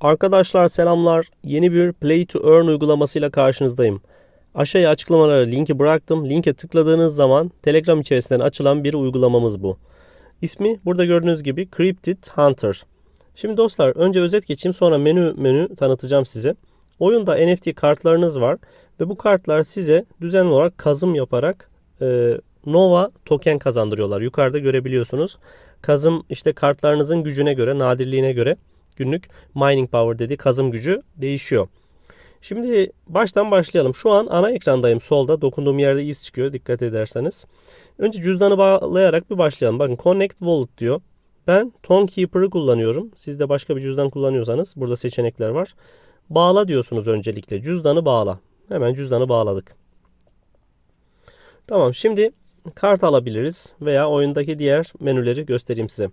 Arkadaşlar selamlar. Yeni bir Play to Earn uygulamasıyla karşınızdayım. Aşağıya açıklamalara linki bıraktım. Linke tıkladığınız zaman Telegram içerisinden açılan bir uygulamamız bu. İsmi burada gördüğünüz gibi Cryptid Hunter. Şimdi dostlar önce özet geçeyim sonra menü menü tanıtacağım size. Oyunda NFT kartlarınız var ve bu kartlar size düzenli olarak kazım yaparak e, Nova token kazandırıyorlar. Yukarıda görebiliyorsunuz. Kazım işte kartlarınızın gücüne göre, nadirliğine göre günlük mining power dediği kazım gücü değişiyor. Şimdi baştan başlayalım. Şu an ana ekrandayım. Solda dokunduğum yerde iz çıkıyor dikkat ederseniz. Önce cüzdanı bağlayarak bir başlayalım. Bakın Connect Wallet diyor. Ben Tone Keeper'ı kullanıyorum. Siz de başka bir cüzdan kullanıyorsanız burada seçenekler var. Bağla diyorsunuz öncelikle. Cüzdanı bağla. Hemen cüzdanı bağladık. Tamam şimdi kart alabiliriz veya oyundaki diğer menüleri göstereyim size.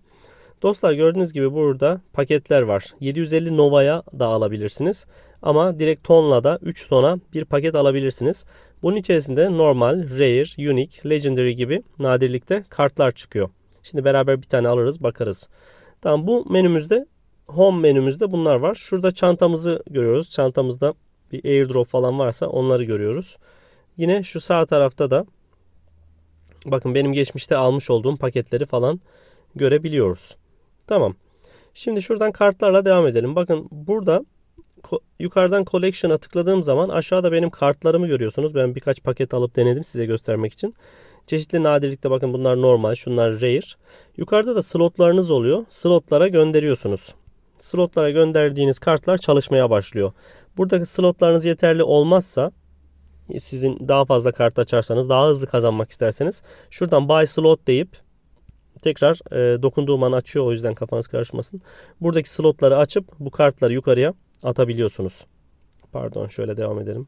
Dostlar gördüğünüz gibi burada paketler var. 750 Nova'ya da alabilirsiniz. Ama direkt tonla da 3 tona bir paket alabilirsiniz. Bunun içerisinde normal, rare, unique, legendary gibi nadirlikte kartlar çıkıyor. Şimdi beraber bir tane alırız bakarız. Tamam bu menümüzde home menümüzde bunlar var. Şurada çantamızı görüyoruz. Çantamızda bir airdrop falan varsa onları görüyoruz. Yine şu sağ tarafta da bakın benim geçmişte almış olduğum paketleri falan görebiliyoruz. Tamam. Şimdi şuradan kartlarla devam edelim. Bakın burada yukarıdan collection'a tıkladığım zaman aşağıda benim kartlarımı görüyorsunuz. Ben birkaç paket alıp denedim size göstermek için. Çeşitli nadirlikte bakın bunlar normal, şunlar rare. Yukarıda da slotlarınız oluyor. Slotlara gönderiyorsunuz. Slotlara gönderdiğiniz kartlar çalışmaya başlıyor. Buradaki slotlarınız yeterli olmazsa sizin daha fazla kart açarsanız daha hızlı kazanmak isterseniz şuradan buy slot deyip tekrar e, dokunduğum an açıyor o yüzden kafanız karışmasın. Buradaki slotları açıp bu kartları yukarıya atabiliyorsunuz. Pardon şöyle devam edelim.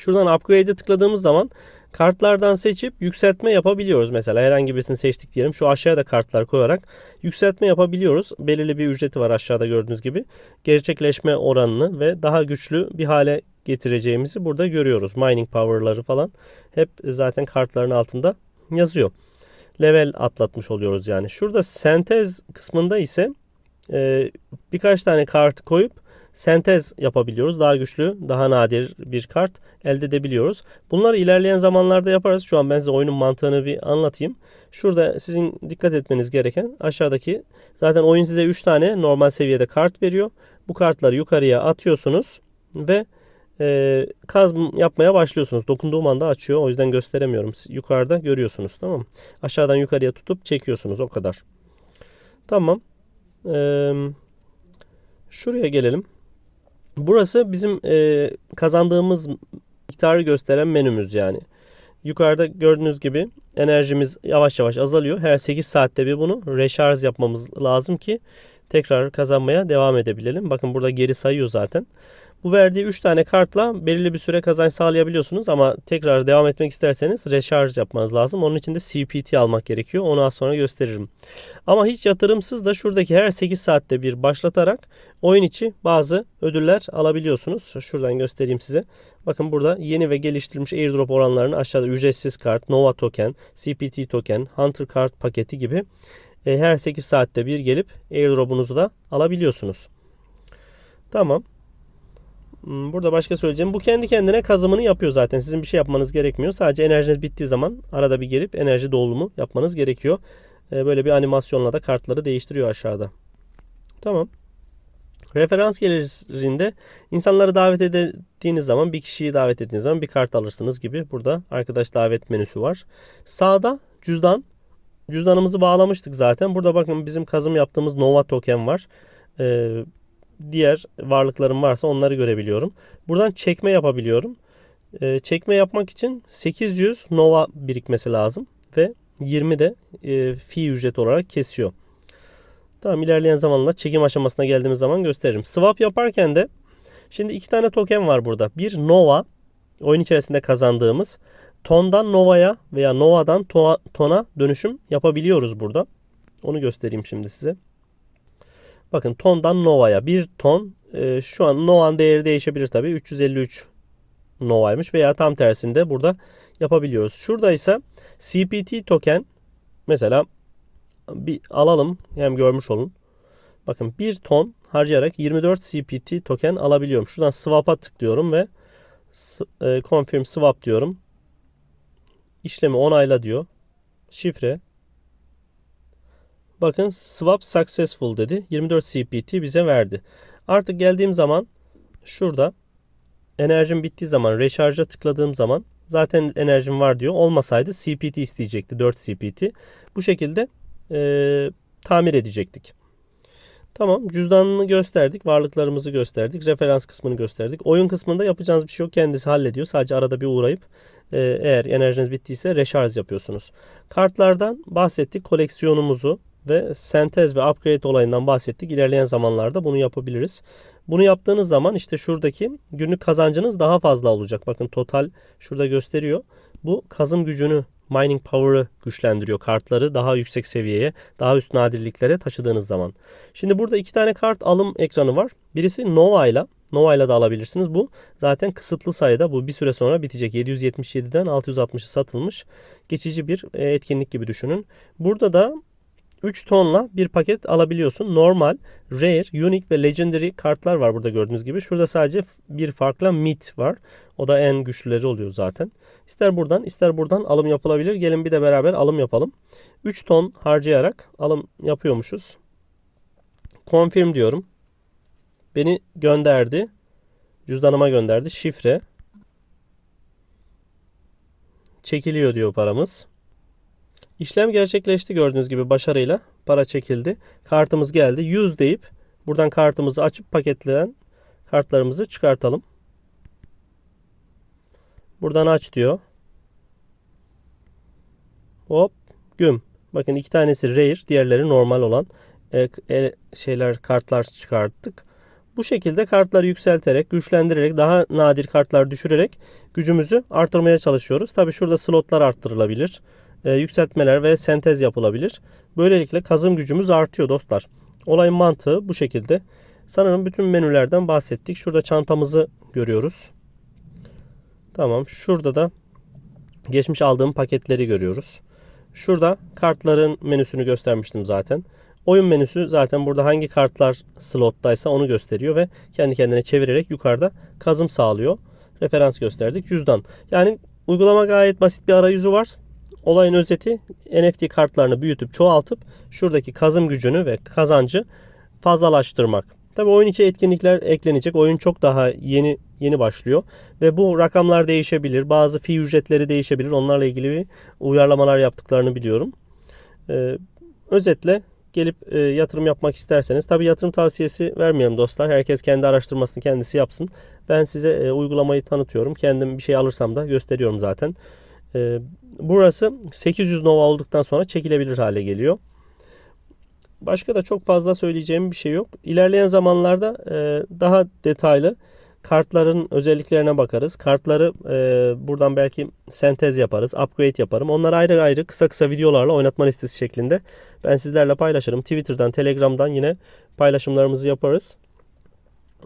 Şuradan upgrade'e tıkladığımız zaman kartlardan seçip yükseltme yapabiliyoruz. Mesela herhangi birisini seçtik diyelim. Şu aşağıya da kartlar koyarak yükseltme yapabiliyoruz. Belirli bir ücreti var aşağıda gördüğünüz gibi. Gerçekleşme oranını ve daha güçlü bir hale getireceğimizi burada görüyoruz. Mining power'ları falan hep zaten kartların altında yazıyor. Level atlatmış oluyoruz yani. Şurada sentez kısmında ise e, birkaç tane kart koyup sentez yapabiliyoruz. Daha güçlü, daha nadir bir kart elde edebiliyoruz. Bunları ilerleyen zamanlarda yaparız. Şu an ben size oyunun mantığını bir anlatayım. Şurada sizin dikkat etmeniz gereken aşağıdaki zaten oyun size 3 tane normal seviyede kart veriyor. Bu kartları yukarıya atıyorsunuz ve e, kaz yapmaya başlıyorsunuz. Dokunduğum anda açıyor. O yüzden gösteremiyorum. Yukarıda görüyorsunuz. Tamam Aşağıdan yukarıya tutup çekiyorsunuz. O kadar. Tamam. Ee, şuraya gelelim. Burası bizim e, kazandığımız miktarı gösteren menümüz yani. Yukarıda gördüğünüz gibi enerjimiz yavaş yavaş azalıyor. Her 8 saatte bir bunu reşarj yapmamız lazım ki tekrar kazanmaya devam edebilelim. Bakın burada geri sayıyor zaten. Bu verdiği 3 tane kartla belirli bir süre kazanç sağlayabiliyorsunuz ama tekrar devam etmek isterseniz recharge yapmanız lazım. Onun için de CPT almak gerekiyor. Onu az sonra gösteririm. Ama hiç yatırımsız da şuradaki her 8 saatte bir başlatarak oyun içi bazı ödüller alabiliyorsunuz. Şuradan göstereyim size. Bakın burada yeni ve geliştirilmiş airdrop oranlarını aşağıda ücretsiz kart, Nova token, CPT token, Hunter kart paketi gibi e, her 8 saatte bir gelip airdrop'unuzu da alabiliyorsunuz. Tamam. Hmm, burada başka söyleyeceğim. Bu kendi kendine kazımını yapıyor zaten. Sizin bir şey yapmanız gerekmiyor. Sadece enerjiniz bittiği zaman arada bir gelip enerji dolumu yapmanız gerekiyor. E, böyle bir animasyonla da kartları değiştiriyor aşağıda. Tamam. Referans gelirinde insanları davet ettiğiniz zaman bir kişiyi davet ettiğiniz zaman bir kart alırsınız gibi. Burada arkadaş davet menüsü var. Sağda cüzdan. Cüzdanımızı bağlamıştık zaten. Burada bakın bizim kazım yaptığımız Nova token var. Ee, diğer varlıklarım varsa onları görebiliyorum. Buradan çekme yapabiliyorum. Ee, çekme yapmak için 800 Nova birikmesi lazım ve 20 de e, fi ücret olarak kesiyor. Tamam ilerleyen zamanla çekim aşamasına geldiğimiz zaman gösteririm. Swap yaparken de şimdi iki tane token var burada. Bir Nova oyun içerisinde kazandığımız tondan Nova'ya veya Nova'dan tona dönüşüm yapabiliyoruz burada. Onu göstereyim şimdi size. Bakın tondan Nova'ya bir ton e, şu an Nova'nın değeri değişebilir tabii. 353 Nova'ymış veya tam tersinde burada yapabiliyoruz. Şurada ise CPT token mesela bir alalım hem görmüş olun. Bakın 1 ton harcayarak 24 CPT token alabiliyorum. Şuradan swap'a tıklıyorum ve e, confirm swap diyorum. İşlemi onayla diyor. Şifre. Bakın swap successful dedi. 24 CPT bize verdi. Artık geldiğim zaman şurada enerjim bittiği zaman recharge'a tıkladığım zaman zaten enerjim var diyor. Olmasaydı CPT isteyecekti. 4 CPT. Bu şekilde e, tamir edecektik. Tamam cüzdanını gösterdik. Varlıklarımızı gösterdik. Referans kısmını gösterdik. Oyun kısmında yapacağınız bir şey yok. Kendisi hallediyor. Sadece arada bir uğrayıp e, eğer enerjiniz bittiyse reşarj yapıyorsunuz. Kartlardan bahsettik. Koleksiyonumuzu ve sentez ve upgrade olayından bahsettik. İlerleyen zamanlarda bunu yapabiliriz. Bunu yaptığınız zaman işte şuradaki günlük kazancınız daha fazla olacak. Bakın total şurada gösteriyor. Bu kazım gücünü, mining power'ı güçlendiriyor. Kartları daha yüksek seviyeye, daha üst nadirliklere taşıdığınız zaman. Şimdi burada iki tane kart alım ekranı var. Birisi Nova ile Nova ile de alabilirsiniz. Bu zaten kısıtlı sayıda. Bu bir süre sonra bitecek. 777'den 660'ı satılmış. Geçici bir e, etkinlik gibi düşünün. Burada da 3 tonla bir paket alabiliyorsun. Normal, rare, unique ve legendary kartlar var burada gördüğünüz gibi. Şurada sadece bir farkla mid var. O da en güçlüleri oluyor zaten. İster buradan ister buradan alım yapılabilir. Gelin bir de beraber alım yapalım. 3 ton harcayarak alım yapıyormuşuz. Confirm diyorum. Beni gönderdi. Cüzdanıma gönderdi. Şifre. Çekiliyor diyor paramız. İşlem gerçekleşti gördüğünüz gibi başarıyla. Para çekildi. Kartımız geldi. Use deyip buradan kartımızı açıp paketleyen kartlarımızı çıkartalım. Buradan aç diyor. Hop güm. Bakın iki tanesi rare, diğerleri normal olan e, e, şeyler kartlar çıkarttık. Bu şekilde kartları yükselterek, güçlendirerek, daha nadir kartlar düşürerek gücümüzü artırmaya çalışıyoruz. Tabi şurada slotlar arttırılabilir. E, yükseltmeler ve sentez yapılabilir. Böylelikle kazım gücümüz artıyor dostlar. Olayın mantığı bu şekilde. Sanırım bütün menülerden bahsettik. Şurada çantamızı görüyoruz. Tamam. Şurada da geçmiş aldığım paketleri görüyoruz. Şurada kartların menüsünü göstermiştim zaten. Oyun menüsü zaten burada hangi kartlar slottaysa onu gösteriyor ve kendi kendine çevirerek yukarıda kazım sağlıyor. Referans gösterdik. Cüzdan. Yani uygulama gayet basit bir arayüzü var. Olayın özeti NFT kartlarını büyütüp çoğaltıp şuradaki kazım gücünü ve kazancı fazlalaştırmak. Tabii oyun içi etkinlikler eklenecek. Oyun çok daha yeni yeni başlıyor ve bu rakamlar değişebilir. Bazı fi ücretleri değişebilir. Onlarla ilgili bir uyarlamalar yaptıklarını biliyorum. Ee, özetle gelip e, yatırım yapmak isterseniz tabii yatırım tavsiyesi vermiyorum dostlar. Herkes kendi araştırmasını kendisi yapsın. Ben size e, uygulamayı tanıtıyorum. Kendim bir şey alırsam da gösteriyorum zaten. E, burası 800 Nova olduktan sonra çekilebilir hale geliyor. Başka da çok fazla söyleyeceğim bir şey yok. İlerleyen zamanlarda e, daha detaylı kartların özelliklerine bakarız. Kartları e, buradan belki sentez yaparız, upgrade yaparım. Onları ayrı ayrı kısa kısa videolarla oynatma listesi şeklinde ben sizlerle paylaşırım. Twitter'dan, Telegram'dan yine paylaşımlarımızı yaparız.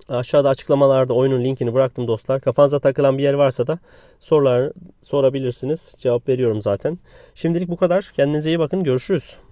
Aşağıda açıklamalarda oyunun linkini bıraktım dostlar. Kafanıza takılan bir yer varsa da sorular sorabilirsiniz. Cevap veriyorum zaten. Şimdilik bu kadar. Kendinize iyi bakın. Görüşürüz.